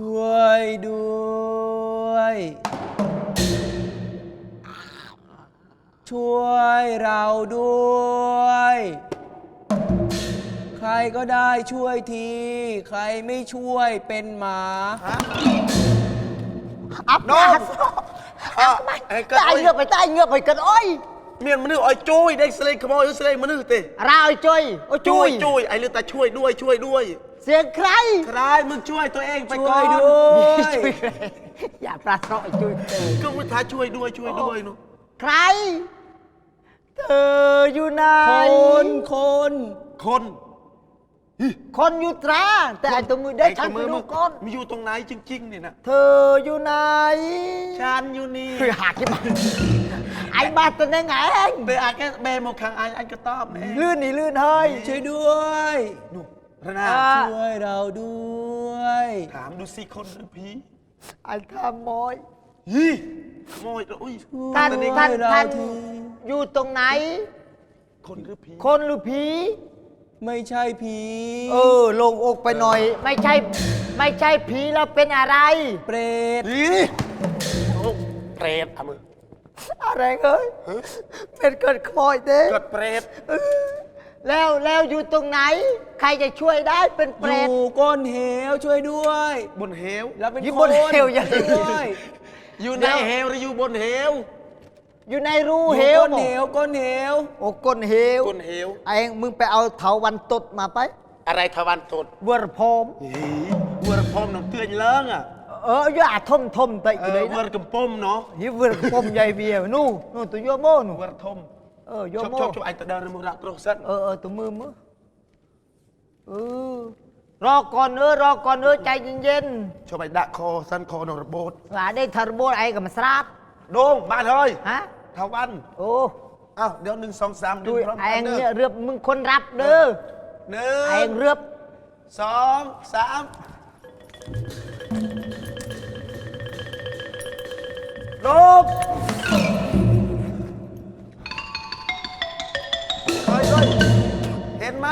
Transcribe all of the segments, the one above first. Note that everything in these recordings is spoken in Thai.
ช่วยด้วย ช่วยเราด้วย ใครก็ได้ช่วยที ใครไม่ช่วยเป็นหมา อับน้องอับอะไอ้ไอ้ก็ตายเงือบไปตายเงือบไปกันอ้อยเมียนมนุษย์อ้อยจุ้ยได้สเลกขโมยสเลกมนุษย์เตะราวจุยโอ้จุ้จุยยจุ้ยไอ้เรื่องแต่ช่วยด้วยช่วยด้วย เสียงใคร ใครมึงช่วยตัวเองไปช่ก่วอยนด้วยจุยอย่าปลาเสาะไอ้จุยเธอก็วิทาช่วยด้วยช่วยด้วยเนาะใคร เธออยู่ไหนคนคน คนคนอยู่ตราแต่ไอ้ตัวมือได้ฉันอ้ไปมืดูมึงก่อนมีอยู่ตรงไหนจริงๆเนี่ยนะเธออยู่ไหนฉันอยู่นี่คือหาที่มาไอ้บ้าตัวนั่งไงเบอาแค่เบโมคังไอ้ไอ้ก็ตอบแม่ลื่นนี่ลื่นเฮ้ยช่วยด้วยนู่ นระนาอ่าช่วยเราด้วย ถามดูสิคนหรือผีไอ้ทำมอยฮีขโมยอุ้ยท่านช่วยท่านเราท่านทีอยู่ตรงไหน คนหรือผีคนหรือผี ไม่ใช่ผี เออลงอกไปหน่อย ไม่ใช่ ไม่ใช่ผีแล้วเป็นอะไร เปรตฮีโอ้เปรตอะมึงอะไรเอ้ยเป็นเกิดขโมยเด้เกิดเปรตเออ แล้วแล้วอยู่ตรงไหน ใครจะช่วยได้เป็นเปอรตยู่ก้นเหวช่วยด้วย บนเหว แล้วเป็นอยู่คบนนเหวอย่างช่วยด้วย อยู่ในเหวหรืออยู่บนเหวอยู่ในรูอยู่เหวก้นบอเหกวก้นเหว โอ้ก้นเหวก้นเหว ไอ้มึงไปเอาเถาวันตดมาไปอะไรทวันตดเวอร์พอมฮีวัวพรมน้ำเตือนเลิงอะเอออย่าทมทมๆไปเอเลอยวัวนะกำปมเนาะฮิเวอร์พอมใหญ่เบียนู่นนู่นตัวโยโมนู่นวัวทม เออโยชอบโมชอบชอบไอ้ตะเดินมุรักโรสันเออเออตัวมือมือเออรอก่อนเออรอก่อนเออใจเย็นชอบไอ้ดะคอสันคอนระโบดๆว่าได้ทาร์โบไอ้กับมาสราบโดงบ้านเฮ้ยฮะทวันโอ้อ้าวเดี๋ยวหนึ่งสองสามดึดูงพร้อมไอ้กันเด้เนี่ยอเรือบมึงคนรับเด้อหนึ่ไอ้งเรือบสองสามลบ ไหม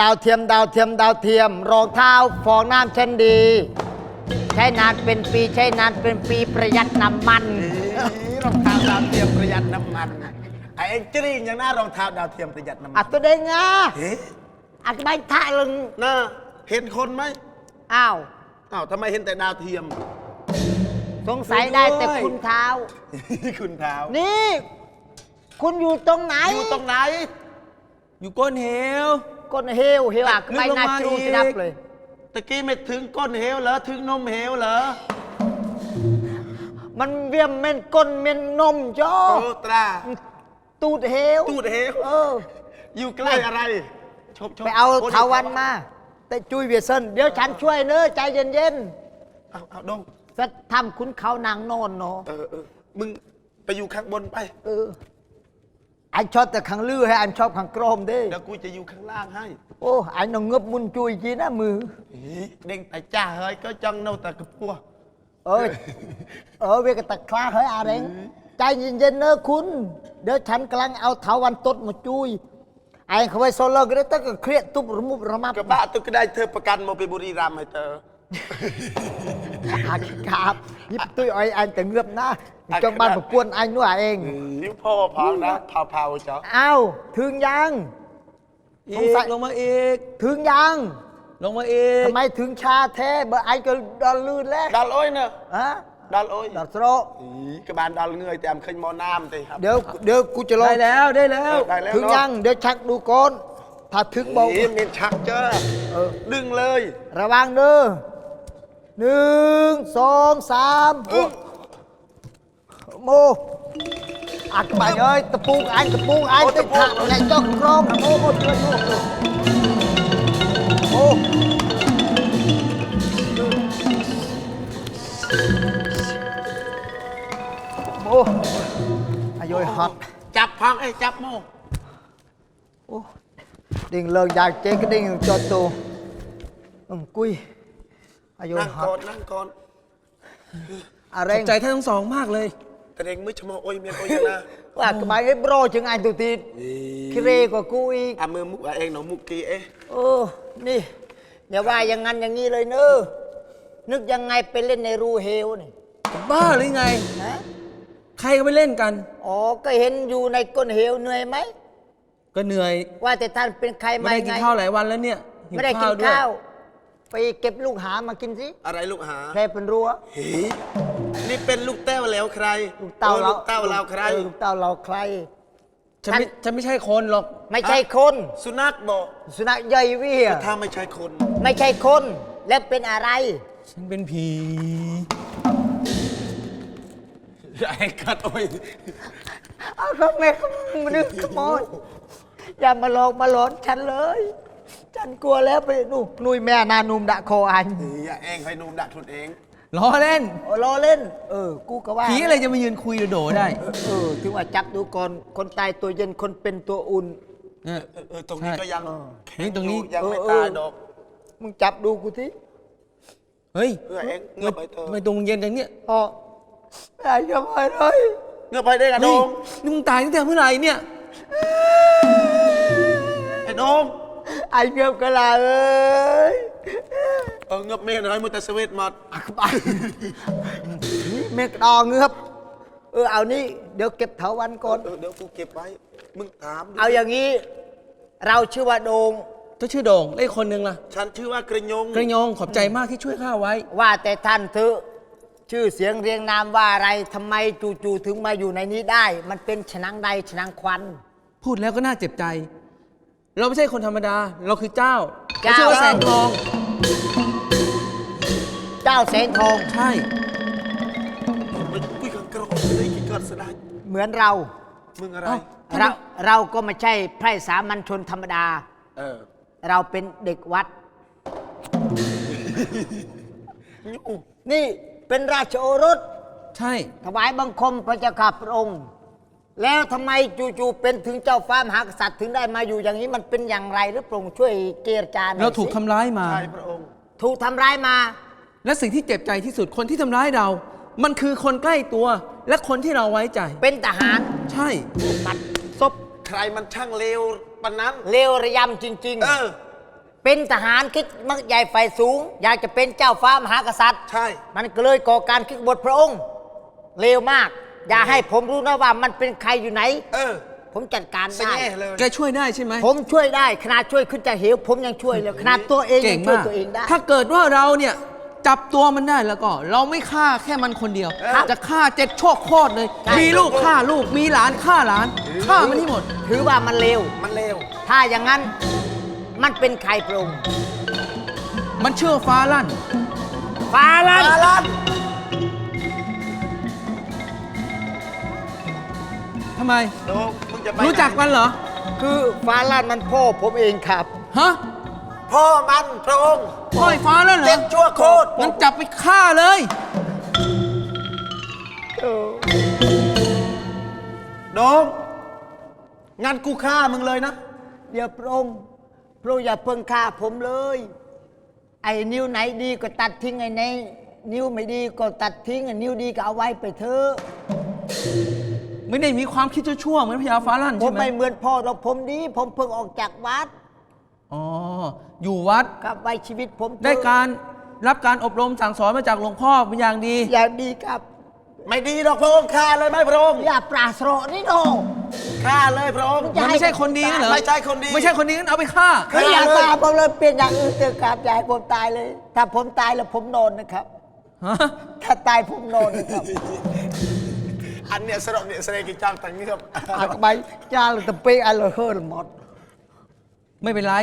ดาวเทียมดาวเทียมดาวเทียม รองเท้าฟองน้ำชั้นดี ใช้นานเป็นปีใช้นานเป็นปีประหยัดน้ำมันอีรองเท้าดาวเทียมประหยัดน้ำมันไอ้เอ็งจริงอย่างน่ารองเท้าดาวเทียมประหยัดน้ำมัอะนตัวเด้งอะเฮ้อะใบท่าลึงน่าเห็นคนไหมอ้าวอ้าวทำไมเห็นแต่ดาวเทียม สงสัยได้แต่คุณเท้า คุณเท้านี่ คุณอยู่ตรงไหน อยู่ตรงไหน อยู่ก้นเหว ก้นเฮวเฮวอะลึกใบลงหน้ามาจูอีกจะดับเลย ตะกี้ไม่ถึงก้นเหวเหรอ ถึงนมเหวเหรอ มันเวียมเม่นก้นเม่นนมจ้อโอ้ตรา ตูดเฮวตูดเหว เออ อยู่ใกล้อะไร ชบชบไปเอาโเทาวันมา แต่จุยเวียเซนเดี๋ยวฉันช่วยเนอะใจเย็นเอาเอาดงๆจะทำคุณเขานางโนอนเนาะ เออเออมึงไปอยู่ข้างบนไป เออ อันชอบแต่ขังลือให้อันชอบขังกรมเด้เดี๋ยวกูจะอยู่ข้างล่างให้โอ้อันนองเงือบมุนจุยจีนะมืออีเด้งแต่จ้าเฮ้ยก็จังเนาแต่กระปัวเออเออเวกตะคลาเฮ้ยอาเรงใจเย็นๆเนอะคุณ เดี๋ยวฉันกำลังเอาเถาวันตดมาจุยไอ้เขาไว้โซโล่ก็ได้ตั้งก็เครียดตุบระมุบระมับกระบะตุกก็ได้เธอประกันมาไปบุรีรัมย์ให้เธอ อาครับยิบตุ้ยอ้อยอันแต่เงือบนะจังบ้านประกวนไอ้นู่นเองนิ้วพ่อพาวนะพาวพาวๆจ้ะเอ้าถึงยังอีสงสัยกลงมาอีกถึงยังลงมาอีก ทำไมถึงชาแท้เบอร์ไอ้ก็ดอนลื่นแล้วดัลโอ้ยเนอะฮะดัลโอ้ยดอดโซรอีกระบาลดัลเงยแต่มเคยมอน้ำตีครับ เดี๋ยวเดี๋ยวกูจะลอได้งแล้วได้แล้วได้แล้วถึงเนาะยังเดี๋ยวชักดูก่อนถ้าถึงบอกอีมีชักเจอเออดึงเลย ระวังเด้อ หนึ่งสองสามโอ้โมอักไปเอ้ยตะปูกอันตะปูกอันติดถักในจ้องกรมโอ้โหเดือดโอ้โหโอ้โอ้อายุฮอตจับพังไอ้ยจับโมโอ้ดิ่งเลิกอยากเจ๊ก็ดิ่งจอดตัวอืมกุย อายุนั่งฮอก่อนตนั่งก่อน อะไรขอบใจท่านทั้งสองมากเลย แต่เด็กมือชะโมโอ้ยเมียนโอ้ยนะว่าทำไมไอ้โบรจึงไอ้ตัวตีคิเรกว่ากูอีกอะมือมุกอะเองหนูมุกกีเอ๊ะโอ้ นี่อย่าว่าอย่างนั้นอย่างนี้เลยเนอะนึกยังไงไปเล่นในรูเฮลนี่บ้าหรือไงฮะใครก็ไปเล่นกัน อ๋อ ก็เห็นอยู่ในก้นเหวเหนื่อยไหม ก็เหนื่อย ว่าแต่ท่านเป็นใครไม่มาได้ยังกินไง ข้าวหลายวันแล้วเนี่ยหิวไม่ได้กินด้วยข้าว ไปเก็บลูกหามากินสิอะไรลูกหาแพรเป็นรั้ว เฮ้ยนี่เป็นลูกแต้วแล้วใครลูกเต้าออเราลูกเต้าเราใครออลูกเต้าเราใคร ฉันไม่ฉันไม่ใช่คนหรอก ไม่ใช่คน สุนัขบอกสุนัขย่อยเวี่ยถ้าไม่ใช่คน ไม่ใช่คน แล้วเป็นอะไร ฉันเป็นผีไอ้กัดโอ้ยเอาเขาแม่เขามานึกขโมยอย่ามาหลอกมาหลอนฉันเลย ฉันกลัวแล้วไปนู่นนุยแม่นานุมดะคออันอย่าเองให้นุ่มดักทุนเอง ล้อเล่น โอ้รอเล่น เออ กูก็ว่าผีอะไรจะมายืนคุยโดดๆได้เออถึงว่าจับดูก่อนคนตายตัวเย็นคนเป็นตัวอุ่นเนี่ยเออเออตรงนี้ใช่ก็ยังนี่ตรงนี้ยังไม่เออตายเออดอกมึงจับดูกูทีเฮ้ยเพื่อเองเงือบไปเถทำไมอะตรงเย็นจังเนี่ยอ๋อไอ้ยังไงเลยเงือบไปได้กับเฮ้น้ยองนี่มึงตายตั้งแต่เมื่อไหร่เนี่ยไอ้น้อง ไอ้เงียบกะลาเอ้ยเออเงือบเมฆน้อยมุตะสเวตมาอักบายเมกดองเงือบเออเอานี่เดี๋ยวเก็บเถาวันก่อน เออเดี๋ยวกูเก็บไว้ มึงถามดิเอาอย่างนี้ เราชื่อว่าโดงเจ้าชื่อโด่งแล้วอีกคนนึงล่ะ ฉันชื่อว่ากระยงกระยองขอบใจมากที่ช่วยข้าไว้ ว่าแต่ท่านเถอะชื่อเสียงเรียงนามว่าอะไรทำไมจู่ๆถึงมาอยู่ในนี้ได้ มันเป็นฉนังใดฉนังควัน พูดแล้วก็น่าเจ็บใจ เราไม่ใช่คนธรรมดา เราคือเจ้าเจ้าชื่อว่าแสงทอง เจ้าแสงทอง ใช่มันปุ้ยขังกระโดดได้กี่กัดสดายเหมือนเรามึงอะไรเอ้าเราเราก็ไม่ใช่ไพร่สามัญชนธรรมดา เออ เราเป็นเด็กวัด นี่เป็นราชโอรส ใช่ ถวายบังคมพระเจ้าข้าพระองค์ แล้วทำไมจู่ๆเป็นถึงเจ้าฟ้ามหากษัตริย์ถึงได้มาอยู่อย่างนี้มันเป็นอย่างไรหรือโปร่งช่วยเจรจาหน่อยเราถูกสิทำร้ายมา ใช่พระองค์ ถูกทำร้ายมา และสิ่งที่เจ็บใจที่สุดคนที่ทำร้ายเรา มันคือคนใกล้ตัว และคนที่เราไว้ใจ เป็นทหารใช่ปัดศพใครมันช่างเลวปานนั้น เลวระยำจริง เออ ๆ เป็นทหารคิดมักใหญ่ไฟสูง อยากจะเป็นเจ้าฟ้ามหากษัตริย์ ใช่ มันก็เลยก่อการคิดบทพระองค์เลวมาก อย่าให้ผมรู้นะว่ามันเป็นใครอยู่ไหน เออผมจัดการสได้ แง่เลย แกช่วยได้ใช่ไหมผมช่วยได้ขนาดช่วยขึ้นจากเหว ผมยังช่วยเลยขนาดตัวเองเก่ยังงช่วยมาก ตัวเองได้ ถ้าเกิดว่าเราเนี่ยจับตัวมันได้แล้วก็ เราไม่ฆ่าแค่มันคนเดียว ครับจะฆ่าเจ็ดโชคโคตรเลย ใช่ มีลูกฆ่าลูกมีหลานฆ่าหลานฆ่ามันให้หมด ถือว่ามันเลวมันเลวถ้าอย่างนั้นมันเป็นใครพระองค์มันเชื่อฟ้าลั่น ฟาลันลันำไมโดมึงจะไปรู้จักมันเหรอ คือฟาลันมันพ่อผมเองครับ ฮะพ่อมันพระองค์ปล่อยฟ้าลั่นเหรเจ็อดชั่วโคตรงั้นจับไปฆ่าเลยโดงงานกูฆ่ามึงเลยนะ เดี๋ยวพระองค์พระองค์อย่าเพิ่งฆ่าผมเลย ไอ้นิ้วไหนดีก็ตัดทิ้งไอ้ในนิ้วไม่ดีก็ตัดทิ้งไอ้นิ้วดีก็เอาไว้ไปเถอะ ไม่ได้มีความคิดชั่วๆเหมือนพญาฟ้าลั่นผใช่มไหมไม่เหมือนพ่อหรอกผมดี ผมเพิ่งออกจากวัดอ๋ออยู่วัดกับไว้ชีวิตผมเถอะได้การรับการอบรมสั่งสอนมาจากหลวงพ่อเป็นอย่างดี อย่างดีครับ ไม่ดีหรอกพระองค์ฆ่าเลยไหมพระองค์อย่าปราศโรนี่โน ฆ่าเลยพระองค์อย่ามันไม่ใช่คนดีงั้นเหรอไม่ใช่คนดี ไม่ใช่คนดีงั้นเอาไปฆ่าคือฆ่าอย่าเลย ตามผมเลยเป็นอย่างอื่นเถอะครับอย่าให้ผมตายเลย ถ้าผมตายแล้วผมนอนนะครับ ฮะถ้าตายผมนอนนะครับ อันเนี้ยสระเนี่ยแสดงกิจจังแต่งเงือบอาใบจ้าเลยตะเปกอะไรเฮิร์หมดไม่เป็นไร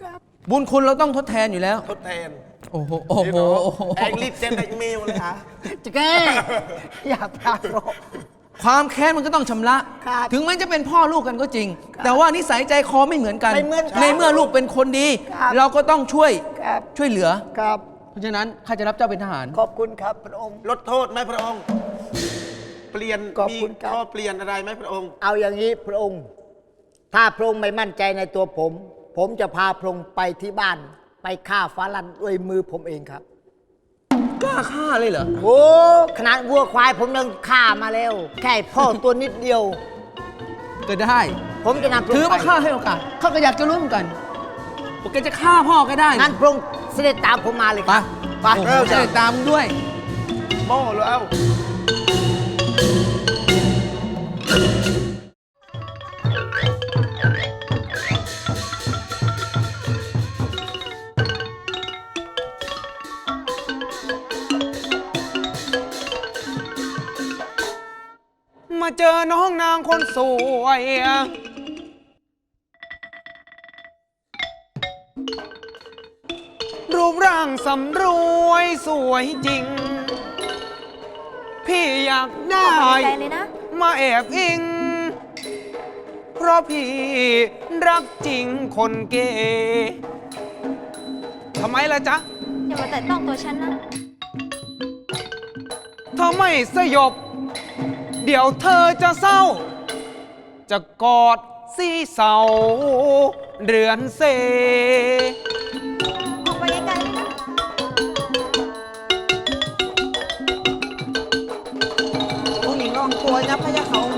ครับบุญคุณเราต้องทดแทนอยู่แล้ว ทดแทนโอ้โหโอ้โหโอ้โหเองรีบเซ็นเอกเมลเลยฮะจะแกอย่าปราศโร ความแค้นมันก็ต้องชำระ ครับถึงแม้จะเป็นพ่อลูกกันก็จริง แต่ว่านิสัยใจคอไม่เหมือนกัน ไม่เหมือนกันในเมื่อลูกเป็นคนดี ครับเราก็ต้องช่วยครับ ช่วยเหลือ ครับ เพราะฉะนั้นข้าจะรับเจ้าเป็นทหาร ขอบคุณครับพระองค์ ลดโทษไหมพระองค์ เปลี่ยนขอบมีคุณครับ ข้อเปลี่ยนอะไรไหมพระองค์ เอาอย่างนี้พระองค์ ถ้าพระองค์ไม่มั่นใจในตัวผม ผมจะพาพระองค์ไปที่บ้าน ไปฆ่าฟ้าลันด้วยมือผมเองครับ กล้าฆ่าเลยเหรอ โอ้ขนาดวัวควายผมยังฆ่ามาแล้ว แค่พ่อตัวนิดเดียว ก็ได้ ผมจะนำพระถือองค์ว่าไปข้าให้โอกาสข้าก็อยากจะรู้เหมือนกันว่าแกจะฆ่าพ่อก็ได้งั้นพระองค์เสด็จตามผมมาเลยไปครับ ไปโอ้โหเริ่มจะจากได้ตามมึงด้วย โม่แล้ว น้องนางคนสวย รูปร่างสำรวยสวยจริง พี่อยากได้ ใจเลยนะ มาแอบอิง เพราะพี่รักจริงคนเกทำไมล่ะจ๊ะ อย่ามาแต่ต้องตัวฉันนะ ถ้าไม่สยบ เดี๋ยวเธอจะเศร้า จะกอดสีเสา เรือนเซ ออกไปไกลๆเลยนะองค์หญิงลองตัวนะพระยาเขา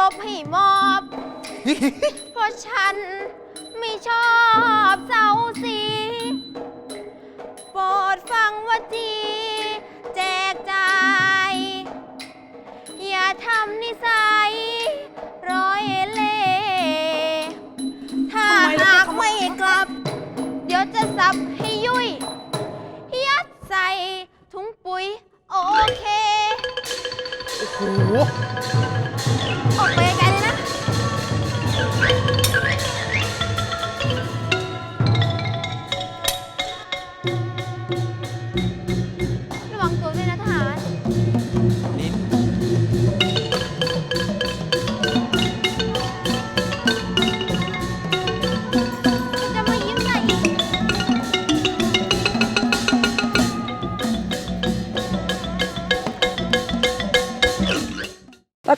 ตบให้มอบ เพราะฉันไม่ชอบเสาสีโปรดฟังว่าจีแจกจ่าย อย่าทำนิสัยร้อยเล่ห์ถ้าหากไม่กลับ เดี๋ยวจะสับให้ยุ่ย ยัดใส่ถุงปุ๋ย โอเค โอ้โห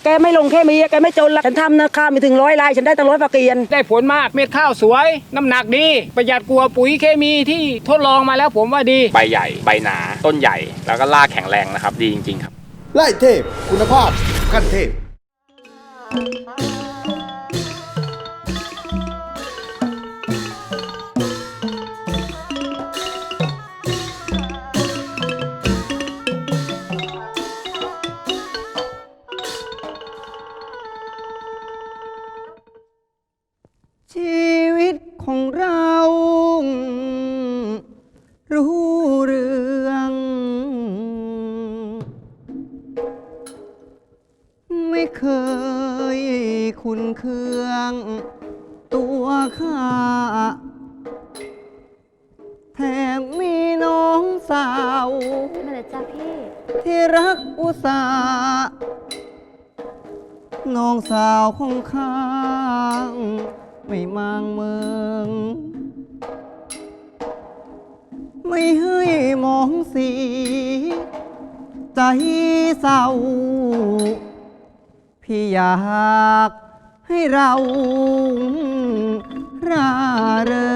แกไม่ลงแค่มีแกไม่จนละฉันทำนะข้าวมีถึงร้อยลายฉันได้ตั้งร้อยฝากเกียนได้ผลมากเม็ดข้าวสวย น้ำหนักดี ประหยัดกลัวาปุ๋ยเคมีที่ทดลองมาแล้วผมว่าดี ใบใหญ่ ใบหนา ต้นใหญ่ แล้วก็รากแข็งแรงนะครับ ดีจริง ๆ ครับ ไล่เทพ คุณภาพขั้นเทพ รู้เรื่อง ไม่เคยคุณเคือง ตัวข้า แถมมีน้องสาว มาเลยจ้าพี่ ที่รักอุตสาห์น้องสาวของข้า ไม่มางเมือ ไม่ให้มองสี ใจเศร้า พี่อยากให้เราร่าเริง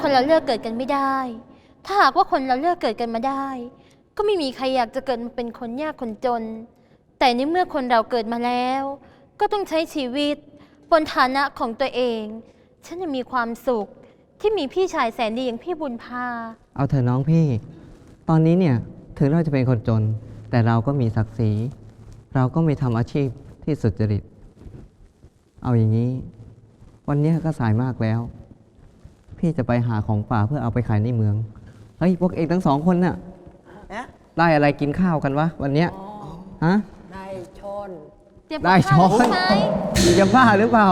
คนเราเลือกเกิดกันไม่ได้ ถ้าหากว่าคนเราเลือกเกิดกันมาได้ ก็ไม่มีใครอยากจะเกิดมาเป็นคนยากคนจน แต่ในเมื่อคนเราเกิดมาแล้ว ก็ต้องใช้ชีวิตบนฐานะของตัวเอง ฉันจะมีความสุขที่มีพี่ชายแสนดีอย่างพี่บุญพา เอาเถอะน้องพี่ ตอนนี้เนี่ยถึงเราจะเป็นคนจน แต่เราก็มีศักดิ์ศรี เราก็ม่ทำอาชีพที่สุจริต เอาอย่างนี้ วันเนี้ยก็สายมากแล้ว พี่จะไปหาของป่าเพื่อเอาไปขายในเมือง เฮ้ย พวกเองทั้งสองคนน่ะ นะได้อะไรกินข้าวกันวะวันเนี้ยฮะ ได้ชนเตรียมได้กับข้าวช้อนใช่ไหมมึงจะบ้าหรือเปล่า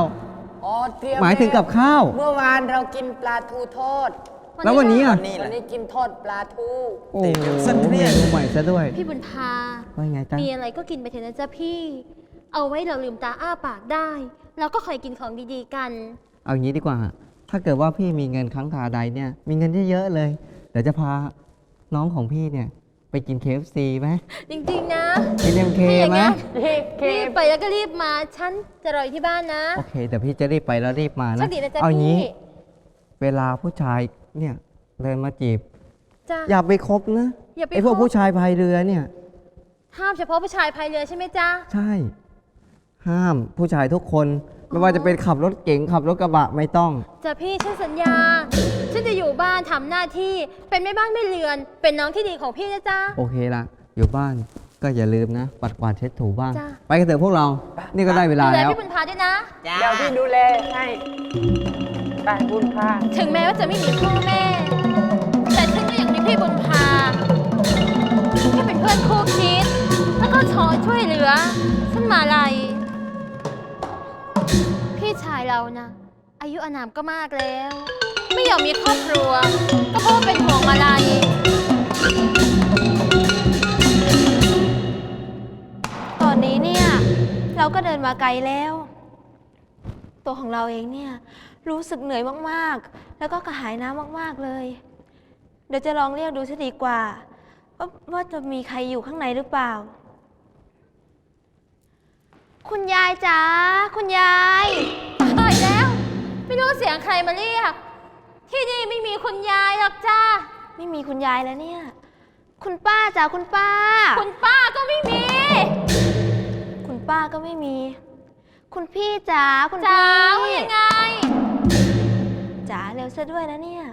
อ๋อเตรียมหมายถึงกับข้าว เมื่อวานเรากินปลาทูทอดแล้ววันนี้อะวันนี้กินทอดปลาทู โอ้โหเมนูใหม่ซะด้วย พี่บุญพาว่าไงจ๊ะมีอะไรก็กินไปเถอะนะจ๊ะพี่ เอาไว้เราลืมตาอ้าปากได้เราก็คอยกินของดีๆกัน เอางี้ดีกว่า ถ้าเกิดว่าพี่มีเงินครั้งคราใดเนี่ย มีเงินเยอะๆเลย เดี๋ยวจะพาน้องของพี่เนี่ย ไปกิน KFC ไหมจริงๆนะกิน MK พี่อย่างไหมเงี้ยรีบเครีบไปแล้วก็รีบมา ฉันจะรออยู่ที่บ้านนะ โอเค เดี๋ยวพี่จะรีบไปแล้วรีบมาโชนะ คดีนะจ๊ะเอาพี่งี้เวลาผู้ชายเนี่ยเดินมาจีบ จ้าอย่าไปคบนะอย่าไปไอพวกคบ ผู้ชายพายเรือเนี่ย ห้ามเฉพาะผู้ชายพายเรือใช่ไหมจ๊ะ ใช่ ห้ามผู้ชายทุกคน ไม่ว่าจะเป็นขับรถเก๋งขับรถกระบะไม่ต้องจ้ะพี่ฉันสัญญา ฉันจะอยู่บ้านทำหน้าที่ เป็นแม่บ้านแม่เรือน เป็นน้องที่ดีของพี่นะจ๊ะ โอเคละอยู่บ้านก็อย่าลืมนะ ปัดกวาดเช็ดถูบ้าง จ้ะ ไปกันเถอะพวกเรา นี่ก็ได้เวลาดูแลแล้ว พี่บุญพาด้วยนะเดี๋ยวพี่ดูแลให้ไปบุญพาถึงแม้ว่าจะไม่มีพ่อแม่ แต่ฉันก็ยังมีพี่บุญพาที่เป็นเพื่อนคู่คิด แล้วก็ชอช่วยเหลือ ฉันมาลัย พี่ชายเรานะ อายุอานามก็มากแล้ว ไม่อยอมมีครอบครัว ก็เพราะว่าเป็นห่วงมาลัยตอนนี้เนี่ย เราก็เดินมาไกลแล้ว ตัวของเราเองเนี่ย รู้สึกเหนื่อยมากๆ แล้วก็กระหายน้ำมากๆเลย เดี๋ยวจะลองเรียกดูซะดีกว่าว่าว่าจะมีใครอยู่ข้างในหรือเปล่า คุณยายจ๋าคุณยายตายแล้ว ไม่รู้เสียงใครมาเรียก ที่นี่ไม่มีคุณยายหรอกจ้าไม่มีคุณยายแล้วเนี่ย คุณป้าจ๋าคุณป้า คุณป้าก็ไม่มี คุณป้าก็ไม่มี คุณพี่จ๋าคุณพี่จ๋าว่ายังไง จ๋าเร็วซะด้วยนะเนี่ย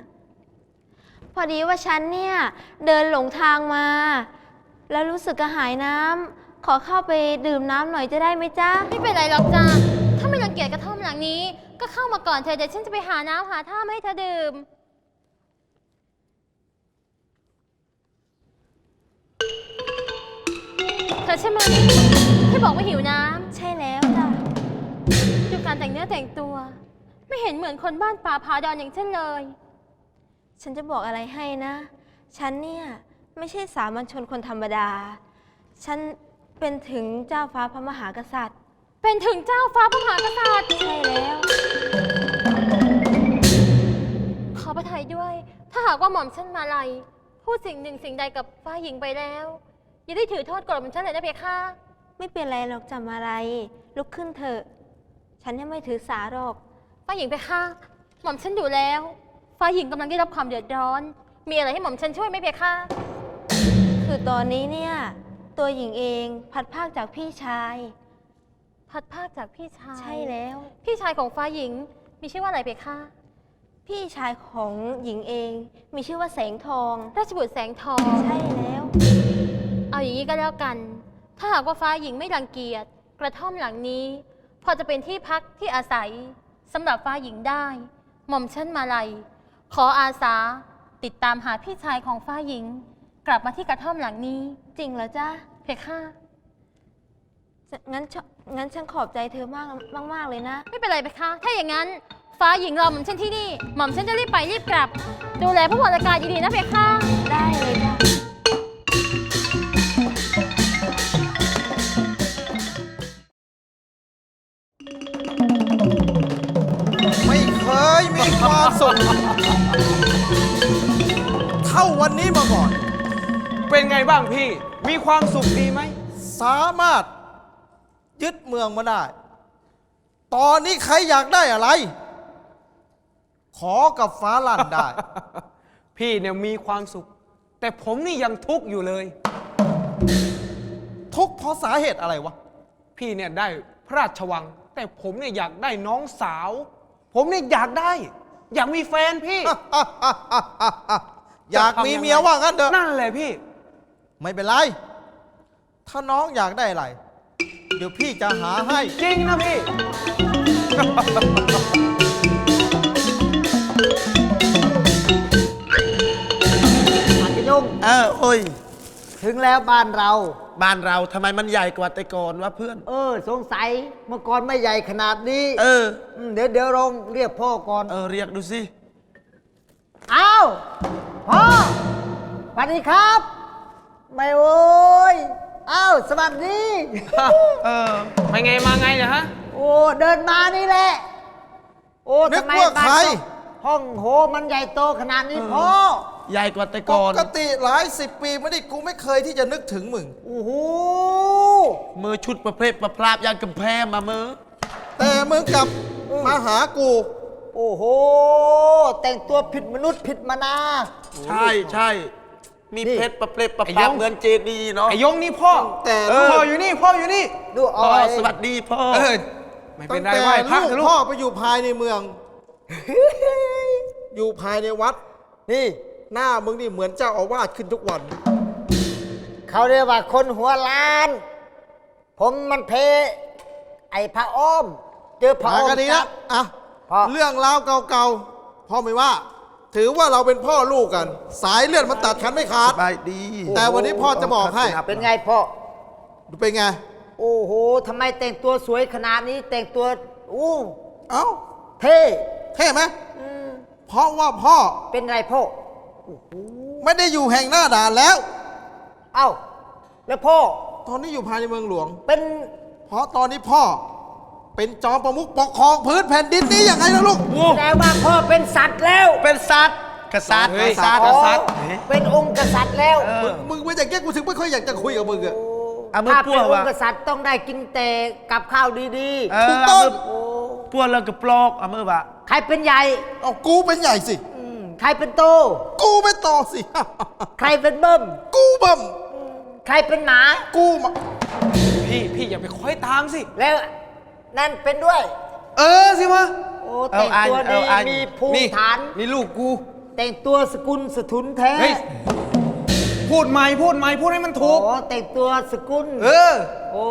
พอดีว่าฉันเนี่ย เดินหลงทางมา แล้วรู้สึกกระหายน้ำ ขอเข้าไปดื่มน้ำหน่อยจะได้ไหมจ๊ะ ไม่เป็นไรหรอกจ้าถ้าไม่รังเกียจกระท่อมหลังนี้ ก็เข้ามาก่อนเธอะเดี๋ยวฉันจะไปหาน้ำหาท่ามาให้เธอดื่ม เธอใช่ไหมที่บอกว่าหิวน้ำใช่แล้วจ้ะดูการแต่งเนื้อแต่งตัว ไม่เห็นเหมือนคนบ้านป่าผาดอนอย่างฉันเลย ฉันจะบอกอะไรให้นะ ฉันเนี่ย ไม่ใช่สามัญชนคนธรรมดา ฉัน เป็นถึงเจ้าฟ้าพระมหากษัตริย์ เป็นถึงเจ้าฟ้าพระมหากษัตริย์ ใช่แล้ว ขอประทายด้วย ถ้าหากว่าหม่อมฉันมาลัยพูดสิ่งหนึ่งสิ่งใดกับฟ้าหญิงไปแล้ว อย่าได้ถือโทษโกรธหม่อมฉันเลยนะเพคะ ไม่เป็นไรหรอกจำอะไร ลุกขึ้นเถอะ ฉันยังไม่ถือสาหรอก ฟ้าหญิงเพคะหม่อมฉันอยู่แล้ว ฟ้าหญิงกำลังได้รับความเดือดร้อน มีอะไรให้หม่อมฉันช่วยไหมเพคะ คือตอนนี้เนี่ย ตัวหญิงเองพัดภาคจากพี่ชาย พัดภาคจากพี่ชายใช่แล้ว พี่ชายของฟ้าหญิงมีชื่อว่าอะไรเพคะพี่ชายของหญิงเองมีชื่อว่าแสงทอง ราชบุตรแสงทอง ใช่แล้ว เอาอย่างนี้ก็แล้วกัน ถ้าหากว่าฟ้าหญิงไม่รังเกียจกระท่อมหลังนี้ พอจะเป็นที่พักที่อาศัยสำหรับฟ้าหญิงได้ หม่อมชั้นมาลัย ขออาสาติดตามหาพี่ชายของฟ้าหญิง กลับมาที่กระท่อมหลังนี้ จริงเหรอจ๊ะเพคะงั้นงั้นฉันขอบใจเธอมากมากๆเลยนะ ไม่เป็นไรเพคะ ถ้าอย่างนั้นฟ้าหญิงรอหม่อมฉันที่นี่ หม่อมฉันจะรีบไปรีบกลับ ดูแลผู้วรการดีๆนะเพคะ ได้เลยจ้ะไม่เคมีความสุขเท่าวันนี้มาก่อน เป็นไงบ้างพี่ มีความสุขดีไหม สามารถยึดเมืองมาได้ ตอนนี้ใครอยากได้อะไร ขอกับฟ้าลั่นได้ พี่เนี่ยมีความสุข แต่ผมนี่ยังทุกข์อยู่เลย ทุกข์เพราะสาเหตุอะไรวะ พี่เนี่ยได้พระราชวัง แต่ผมเนี่ยอยากได้น้องสาว ผมเนี่ยอยากได้ อยากมีแฟนพี่ อยากมีเมียว่างั้นเถอะ นั่นแหละพี่ ไม่เป็นไร ถ้าน้องอยากได้อะไร เดี๋ยวพี่จะหาให้ จริงนะพี่ อากิยุงเออโอ้ย ถึงแล้วบ้านเรา บ้านเราทำไมมันใหญ่กว่าแต่ก่อนวะเพื่อน เออ สงสัยเมื่อก่อนไม่ใหญ่ขนาดนี้เออ มเดี๋ยวเดี๋ยวลองเรียกพ่อก่อน เออ เรียกดูสิ อ้าว พ่อสวัสดีครับ ไม่โอ้ยอ้าวสวัสดี เออไปไงมาไงเนี่ยฮะ โอ้เดินมานี่แหละ โอ้นึกทำไมว่าบ้นใคร ห้องโหมันใหญ่โตขนาดนี้พ่อใหญ่กว่าแต่ก่อนปกติหลายสิบปีไม่ได้กูไม่เคยที่จะนึกถึงมึง โอ้โหมือชุดประเพลประพลาบยางกำแพงมามือแต่มึงกลับมาหากู โอ้โห แต่งตัวผิดมนุษย์ผิดมนา ใช่ใช่ มีนี่ เพชรประเพลประไอ้พลาบยงเหมือนเจดีย์เนาะ ไอ้ยงนี่พ่อแต่ พ่ออยู่นี่พ่ออยู่นี่ ดูพ่อ่ออยสวัสดีพ่อ เออ ไม่เป็นไรตั้งแต่ไหว้พระลูกเถอะลูพ่อกไปอยู่ภายในเมือง อยู่ภายในวัด นี่หน้ามึงนี่เหมือนเจ้าอาวาสขึ้นทุกวัน เขาเรียกว่าคนหัวล้าน ผมมันเพ ไอ้พระอ้อม เจอพระมาอ้อมกันดีจันะบอะ พ่อ เรื่องราวเก่าๆพ่อไม่ว่า ถือว่าเราเป็นพ่อลูกกัน สายเลือดมันตัดกันไม่ขาดบายดีแต่วันนี้พ่อจะบอกให้เป็นไงพ่อเป็นไง โอ้โหทำไมแต่งตัวสวยขนาดนี้แต่งตัวอู้เอ้า เท่เท่ไหมเพราะว่าพ่อเป็นไรพ่อ ไม่ได้อยู่แห่งหน้าด่านแล้ว เอ้า แล้วพ่อตอนนี้อยู่ภายในเมืองหลวง เป็นเพราะตอนนี้พ่อ เป็นจอมประมุขปกครองพื้นแผ่นดินนี้ยังไงนะลูก แสดงว่าพ่อเป็นสัตว์แล้วเป็นสัตว์กษัตริย์เฮ้ย กษัตริย์อ๋กอษัตริย์เป็นองค์กษัตริย์แล้วมึงมึงไม่อย่างแก้กูถึงไม่ค่อยอยากจะคุยกับมึงอะ เอามือถ้าปั้เป็นวองวะค์กษัตริย์ต้องได้กินแต่กับข้าวดีเอถูอกต้องเอามือๆโอ้ปั้วแล้วก็ปลอกเอามือวะใครเป็นใหญ่เอากูเป็นใหญ่สิ อืมใครเป็นโต กูเป็นต่อสิ ใครเป็นเบิ้ม กูบัมใครเป็นหมา กูมาพี่พี่อย่าไปคอยตามสิแล้ว นั่นเป็นด้วย เออสิวะโอ้แต่งตัวดีมีภูมินี่ฐาน นี่ลูกกู แต่งตัวสกุลสถุนแท้เฮ้ย พูดใหม่พูดใหม่พูดให้มันถูกโอ้แต่งตัวสกุลเออ โอ้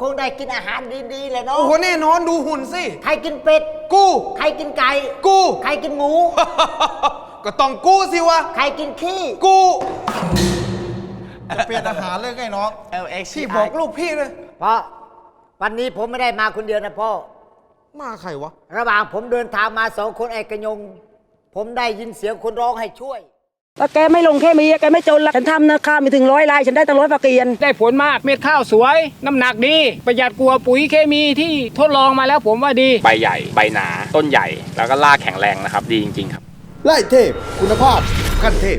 คงได้กินอาหารดีๆเลยเนาะโอ้โหแน่นอนดูหุ่นสิ ใครกินเป็ด กู ใครกินไก่ กู ใครกินหมู ก็ต้องกูสิวะ ใครกินขี้ กู จะเปลี่ยนอาหารเรื่องไงน้อง LX พี่บอกลูกพี่เลย เพราะ วันนี้ผมไม่ได้มาคนเดียวนะพ่อ มาใครวะ ระหว่างผมเดินทางมาสองคนไอ้กระยง ผมได้ยินเสียงคนร้องให้ช่วย ว่าแกไม่ลงแค่มีแกไม่จนละฉันทำนะข้าวมีถึงร้อยลาย ฉันได้ตั้งร้อยฝากเกียน ได้ผลมากเม็ดข้าวสวย น้ำหนักดี ประหยัดกว่าปุ๋ยเคมีที่ทดลองมาแล้วผมว่าดี ใบใหญ่ ใบหนา ต้นใหญ่ แล้วก็รากแข็งแรงนะครับ ดีจริง ๆ ครับ ไล่เทพ คุณภาพ ขั้นเทพ